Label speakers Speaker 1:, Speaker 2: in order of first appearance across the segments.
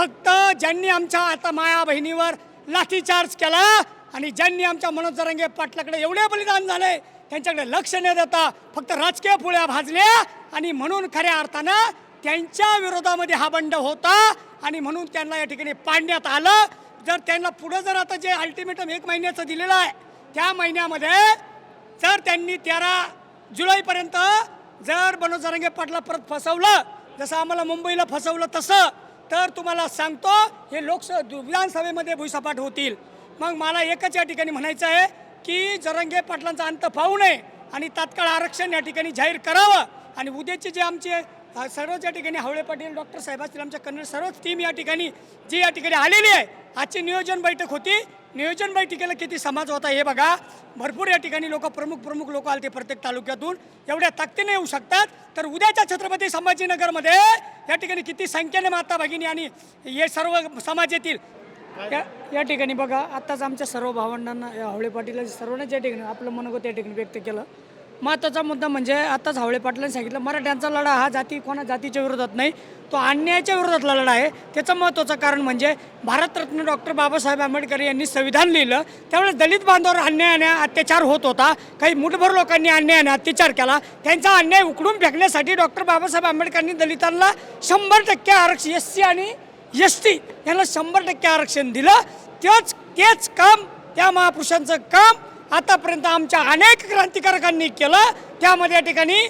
Speaker 1: फक्त ज्यांनी आमच्या आता माया बहिणीवर लाठीचार्ज केला आणि ज्यांनी आमच्या मनोज जरंगे पाटलाकडे एवढे बलिदान झाले त्यांच्याकडे लक्ष न देता फक्त राजकीय पुळ्या भाजल्या आणि म्हणून खऱ्या अर्थानं त्यांच्या विरोधामध्ये हा बंड होता आणि म्हणून त्यांना या ठिकाणी पाडण्यात आलं. जर त्यांना पुढं जर आता जे अल्टिमेटम एक महिन्याचं दिलेलं आहे त्या महिन्यामध्ये जर त्यांनी तेरा जुलैपर्यंत जर मनोज जरंगे पाटला परत फसवलं जसं आम्हाला मुंबईला फसवलं तसं तर तुम्हाला सांगतो हे लोकस विधानसभेमध्ये भुईसपाट होतील. मग मला एकच या ठिकाणी म्हणायचं आहे की जरंगे पाटलांचा अंत पाहू नये आणि तात्काळ आरक्षण या ठिकाणी जाहीर करावं. आणि उद्याचे जे आमचे अ, सर्वच या ठिकाणी हावळे पाटील डॉक्टर साहेब असतील आमच्या कन्नड सर्वच टीम या ठिकाणी जी या ठिकाणी आलेली आहे आजची नियोजन बैठक होती. नियोजनबाई टिकेला किती समाज होता हे बघा. भरपूर या ठिकाणी लोक प्रमुख प्रमुख लोक आले ते प्रत्येक तालुक्यातून. एवढ्या ताकदीने येऊ शकतात. तर उद्याच्या छत्रपती संभाजीनगरमध्ये या ठिकाणी किती संख्येने माता भगिनी आणि हे सर्व समाज येतील? या या ठिकाणी बघा. आत्ताच आमच्या सर्व भावंडांना या हावळे पाटील सर्वांनाच या ठिकाणी आपलं मनोगत या ठिकाणी व्यक्त केलं. महत्त्वाचा मुद्दा म्हणजे आताच हावळे पाटलांनी सांगितलं मराठ्यांचा लढा हा जाती कोणा जातीच्या विरोधात नाही तो अन्यायाच्या विरोधातला लढा आहे. त्याचं महत्त्वाचं कारण म्हणजे भारतरत्न डॉक्टर बाबासाहेब आंबेडकर यांनी संविधान लिहिलं त्यामुळे दलित बांधवावर अन्याय आणि अत्याचार होत होता. काही मुठभर लोकांनी अन्याय आणि अत्याचार केला. त्यांचा अन्याय उकडून फेकण्यासाठी डॉक्टर बाबासाहेब आंबेडकरांनी दलितांना शंभर टक्के आरक्षण एस सी आणि एस टी यांना शंभर टक्के आरक्षण दिलं. तेच तेच काम त्या महापुरुषांचं काम आतापर्यंत आमच्या अनेक क्रांतिकारकांनी केलं. त्यामध्ये या ठिकाणी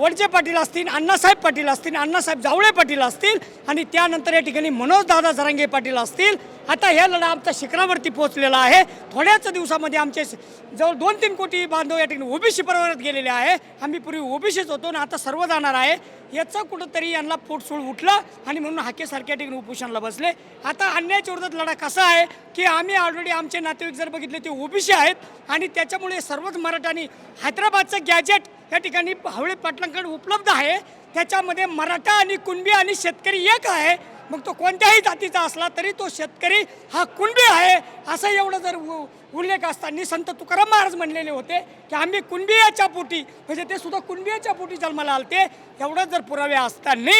Speaker 1: वडजे पाटील असतील अण्णासाहेब पाटील असतील अण्णासाहेब जावळे पाटील असतील आणि त्यानंतर या ठिकाणी मनोजदादा जरांगे पाटील असतील. आता हे लढा आमचा शिखरावरती पोहोचलेला आहे. थोड्याच दिवसामध्ये आमचे जवळ दोन तीन कोटी बांधव या ठिकाणी ओबीसी प्रवर्गात गेलेले आहे. आम्ही पूर्वी ओबीसीच होतो आणि आता सर्व जाणार आहे. याचं कुठंतरी यांना पोटसूळ उठलं आणि म्हणून हाकेसारख्या ठिकाणी उपोषणाला बसले. आता अन्यायाच्या विरोधात लढा कसा आहे की आम्ही ऑलरेडी आमचे नातेवाईक जर बघितले ते ओबीसी आहेत आणि त्याच्यामुळे सर्वच मराठ्यांनी हैदराबादचं गॅजेट या ठिकाणी हावळे पाटलांकडे उपलब्ध आहे. त्याच्यामध्ये मराठा आणि कुणबी आणि शेतकरी एक आहे. मग तो कोणत्याही जातीचा असला तरी तो शेतकरी हा कुणबी आहे असं एवढं जर उ- उल्लेख असताना संत तुकाराम महाराज म्हणलेले होते की आम्ही कुणबियाच्या पोटी म्हणजे ते सुद्धा कुणबियाच्या पोटी जन्माला आलते एवढं जर पुरावे असताना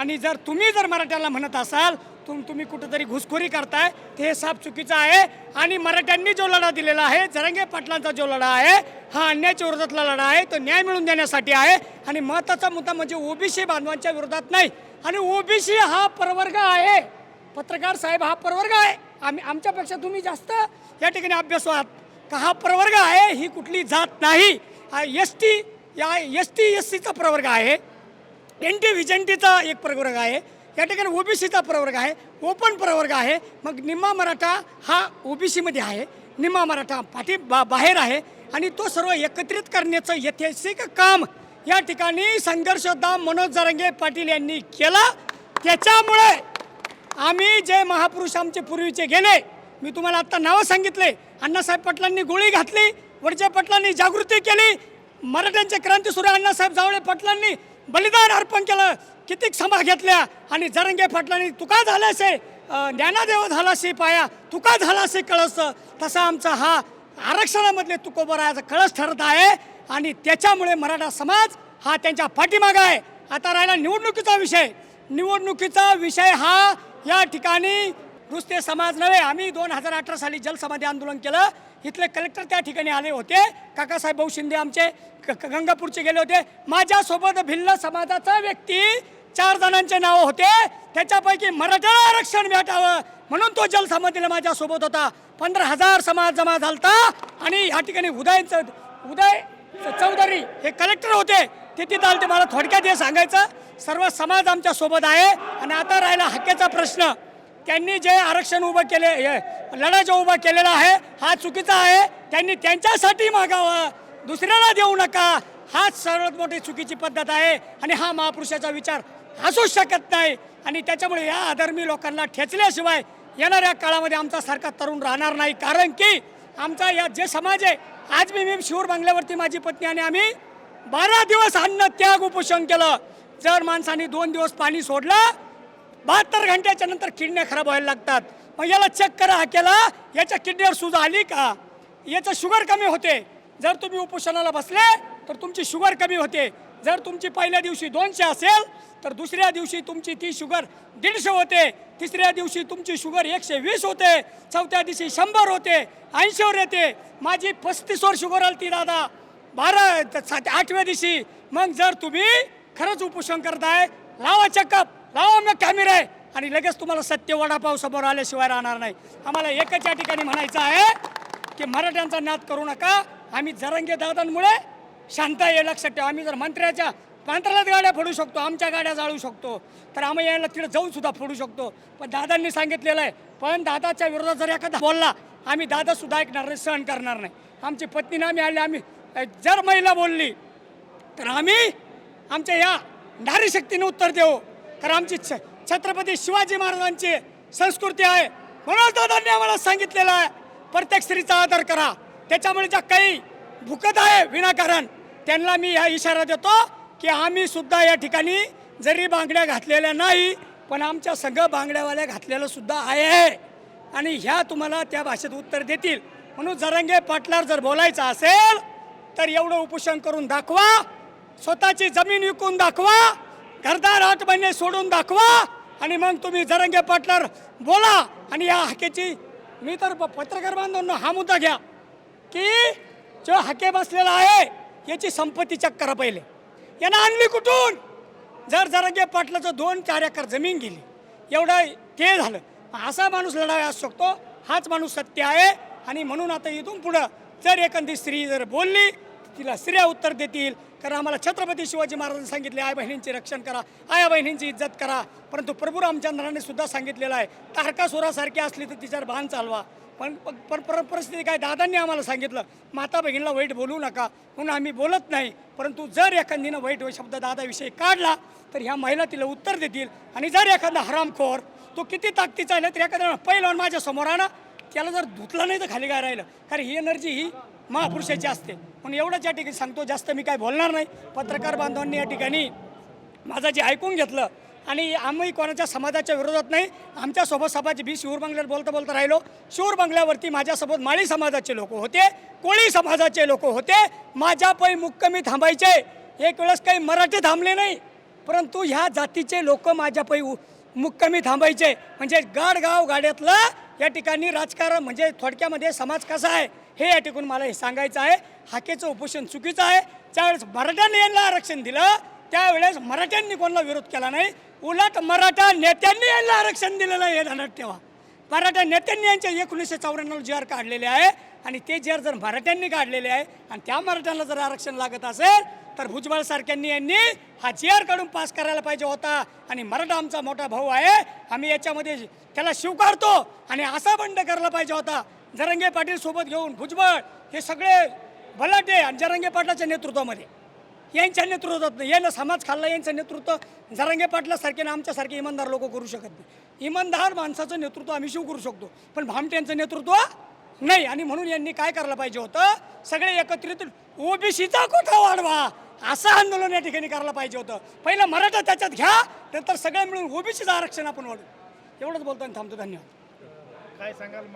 Speaker 1: आणि जर तुम्ही जर मराठ्याला म्हणत असाल तुम तुम्ही कुठंतरी घुसखोरी करताय ते हे साफ चुकीचं आहे. आणि मराठ्यांनी जो लढा दिलेला आहे जरंगे पाटलांचा जो लढा आहे हा अन्यायाच्या विरोधातला लढा आहे तो न्याय मिळवून देण्यासाठी आहे. आणि महत्त्वाचा मुद्दा म्हणजे ओबीसी बांधवांच्या विरोधात नाही. आणि ओबीसी हा प्रवर्ग आहे. पत्रकार साहेब हा प्रवर्ग आहे. आम्ही आमच्यापेक्षा तुम्ही जास्त या ठिकाणी अभ्यास आहात का हा प्रवर्ग आहे ही कुठली जात नाही. एस टी या एस टी एस सीचा प्रवर्ग आहे. एन टी व्हिजंटीचा एक प्रवर्ग आहे. या ठिकाणी ओबीसीचा प्रवर्ग आहे ओपन प्रवर्ग आहे. मग निम्मा मराठा हा ओबीसीमध्ये आहे. निम्मा मराठा पाठी बा बाहेर आहे आणि तो सर्व एकत्रित करण्याचं ऐतिहासिक काम या ठिकाणी संघर्षोद्धा मनोज जरंगे पाटील यांनी केला. त्याच्यामुळे आम्ही जे महापुरुष आमचे पूर्वीचे गेले मी तुम्हाला आत्ता नावं सांगितले. अण्णासाहेब पाटलांनी गोळी घातली वरच्या पाटलांनी जागृती केली मराठ्यांचे क्रांतीसूर्य अण्णासाहेब जावळे पाटलांनी. बलिदान अर्पण केलं. कितीक सभा घेतल्या आणि जरंगे फाटल्याने तुका झालं असे ज्ञानादेव झालासे पाया तुका झालासे कळस. तसा आमचा हा आरक्षणामधले तुकोबराचा कळस ठरत आहे आणि त्याच्यामुळे मराठा समाज हा त्यांच्या पाठीमागा आहे. आता राहिला निवडणुकीचा विषय. निवडणुकीचा विषय हा या ठिकाणी नुसते समाज नव्हे आम्ही दोन हजार अठरा साली जलसमाधी आंदोलन केलं. इथले कलेक्टर त्या ठिकाणी आले होते. काकासाहेब भाऊ शिंदे आमचे ग- गंगापूरचे गेले होते. माझ्यासोबत भिल्ल समाजाचा व्यक्ती चार जणांचे नाव होते. त्याच्यापैकी मराठा आरक्षण भेटावं म्हणून तो जलसमाधीला माझ्यासोबत होता. पंधरा हजार समाज जमा झालता आणि या ठिकाणी उदयचं उदय चौधरी हे कलेक्टर होते. ते तिथं आले ते मला थोडक्यात हे सांगायचं सर्व समाज आमच्यासोबत आहे. आणि आता राहिला हक्याचा प्रश्न. त्यांनी जे आरक्षण उभं केले हे लढा जो उभा केलेला आहे हा चुकीचा आहे. त्यांनी त्यांच्यासाठी मागावं. दुसऱ्याला देऊ नका. हाच सर्वात मोठी चुकीची पद्धत आहे आणि हा महापुरुषाचा विचार असूच शकत नाही. आणि त्याच्यामुळे या अधर्मी लोकांना ठेचल्याशिवाय येणाऱ्या काळामध्ये आमचा सारखा तरुण राहणार नाही. कारण की आमचा या जे समाज आहे आज मी मी शिवर बंगल्यावरती माझी पत्नी आणि आम्ही बारा दिवस अन्न त्याग उपोषण केलं. जर माणसाने दोन दिवस पाणी सोडलं बहात्तर घंट्याच्या नंतर किडण्या खराब व्हायला लागतात. मग याला चेक करा हा केला याच्या किडनीवर सूज आली का? याचं शुगर कमी होते. जर तुम्ही उपोषणाला बसले तर तुमची शुगर कमी होते. जर तुमची पहिल्या दिवशी दोनशे असेल तर दुसऱ्या दिवशी तुमची ती शुगर दीडशे होते. तिसऱ्या दिवशी तुमची शुगर एकशे वीस होते. चौथ्या दिवशी शंभर होते. ऐंशीवर येते. माझी पस्तीसवर शुगर आली ती दादा. बारा आठव्या दिवशी. मग जर तुम्ही खरंच उपोषण करताय लावा चेकअप लावा मग कॅमेरा. आहे आणि लगेच तुम्हाला सत्य वडापाव समोर आल्याशिवाय राहणार नाही. आम्हाला एकच या ठिकाणी म्हणायचं आहे की मराठ्यांचा नाद करू नका. आम्ही जरंगे दादांमुळे शांत आहे लक्षात ठेवा. आम्ही जर मंत्र्याच्या मंत्र्यालाच गाड्या फोडू शकतो आमच्या गाड्या जाळू शकतो तर आम्ही यायला तिकडे जाऊन सुद्धा फोडू शकतो. पण दादांनी सांगितलेलं आहे पण दादाच्या विरोधात जर एखादा बोलला आम्ही दादा सुद्धा ऐकणार नाही सहन करणार नाही. आमची पत्नी आम्ही आले आम्ही जर महिला बोलली तर आम्ही आमच्या या नारी शक्तीने उत्तर देऊ. कारण आमची छ- छत्रपती शिवाजी महाराजांची संस्कृती आहे. म्हणून दादांनी आम्हाला सांगितलेलं आहे. प्रत्येक स्त्रीचा आदर करा. त्याच्यामुळे ज्या काही भुकत आहे विनाकारण त्यांना मी हा इशारा देतो की आम्ही सुद्धा या ठिकाणी जरी बांगड्या घातलेल्या नाही पण आमच्या सगळं बांगड्यावाल्या घातलेलं सुद्धा आहे. आणि ह्या तुम्हाला त्या भाषेत उत्तर देतील. म्हणून जरंगे पाटलावर जर बोलायचं असेल तर एवढं उपोषण करून दाखवा. स्वतःची जमीन विकून दाखवा. घरदार आठ महिने सोडून दाखवा आणि मग तुम्ही जरंगे पाटलर बोला आणि या हाकेची मी तर प- पत्रकार बांधवांना हा मुद्दा घ्या की जो हाके बसलेला आहे याची संपत्ती चेक करा पहिले. यांना आणली कुठून? जर जरंगे पाटलाचं दोन चार एकर जमीन गेली एवढं ते झालं. असा माणूस लढावा असू शकतो हाच माणूस सत्य आहे आणि म्हणून आता इथून पुढं जर एखादी स्त्री जर बोलली तिला स्त्रिया उत्तर देतील कारण आम्हाला छत्रपती शिवाजी महाराजांनी सांगितले आई बहिणींचे रक्षण करा आया बहिणींची इज्जत करा. परंतु प्रभू रामचंद्राने सुद्धा सांगितलेलं आहे तारकासुरासारखी असली तर तिच्यावर भान चालवा. पण पण पर परिस्थिती काय? दादांनी आम्हाला सांगितलं माता बहिणीला वाईट बोलू नका. म्हणून आम्ही बोलत नाही. परंतु जर एखादीनं वाईट शब्द दादाविषयी काढला तर ह्या महिला तिला उत्तर देतील. आणि जर एखादा हरामखोर तो किती ताकदीचा आहे ना तर एखाद्या पहिला माझ्यासमोर आणा. त्याला जर धुतलं नाही तर खाली काय राहिलं कारण ही एनर्जी ही महापुरुषाची असते. पण एवढंच या ठिकाणी सांगतो जास्त मी काय बोलणार नाही. पत्रकार बांधवांनी या ठिकाणी माझं जे ऐकून घेतलं आणि आम्ही कोणाच्या समाजाच्या विरोधात नाही आमच्यासोबत समाज बी शिवर बंगल्यावर बोलता बोलता राहिलो. शिवर बंगल्यावरती माझ्यासोबत माळी समाजाचे लोक होते कोळी समाजाचे लोक होते. माझ्या पै मुक्कमी थांबायचे. एक वेळेस काही मराठी थांबले नाही परंतु ह्या जातीचे लोक माझ्या पै मुक्कमी थांबायचे. म्हणजे गाडगाव गाड्यातलं या ठिकाणी राजकारण म्हणजे थोडक्यामध्ये समाज कसा आहे हे या ठिकाणी मला हे सांगायचं आहे. हाकेचं उपोषण चुकीचं आहे. ज्यावेळेस मराठ्यांनी यांना आरक्षण दिलं त्यावेळेस मराठ्यांनी कोणाला विरोध केला नाही. उलट मराठा नेत्यांनी यांना आरक्षण दिलेलं आहे हे ध्यानात ठेवा. मराठा नेत्यांनी यांच्या एकोणीसशे चौऱ्याण्णव जी आर काढलेले आहे आणि ते जी आर जर मराठ्यांनी काढलेले आहे आणि त्या मराठ्यांना जर आरक्षण लागत असेल तर भुजबळ सारख्यांनी यांनी हा जी आर काढून पास करायला पाहिजे होता. आणि मराठा आमचा मोठा भाऊ आहे. आम्ही याच्यामध्ये त्याला स्वीकारतो. आणि असा बंड करायला पाहिजे होता. जरंगे पाटील सोबत घेऊन भुजबळ हे सगळे भलाटे आणि जरंगे पाटलाच्या नेतृत्वामध्ये. यांच्या नेतृत्वात यानं समाज खाल्ला यांचं नेतृत्व. जरांगे पाटलासारखे ना आमच्यासारखे इमानदार लोक करू शकत नाही. इमानदार माणसाचं नेतृत्व आम्ही शिव करू शकतो. पण भामट्यांचं नेतृत्व नाही आणि म्हणून यांनी काय करायला पाहिजे होतं? सगळे एकत्रित ओबीसीचा कोठा वाढवा? असं आंदोलन या ठिकाणी करायला पाहिजे होतं. पहिलं मराठा त्याच्यात घ्या नंतर सगळे मिळून ओबीसीचं आरक्षण आपण वाढू एवढंच बोलताना थांबतो. धन्यवाद.
Speaker 2: काय सांगाल?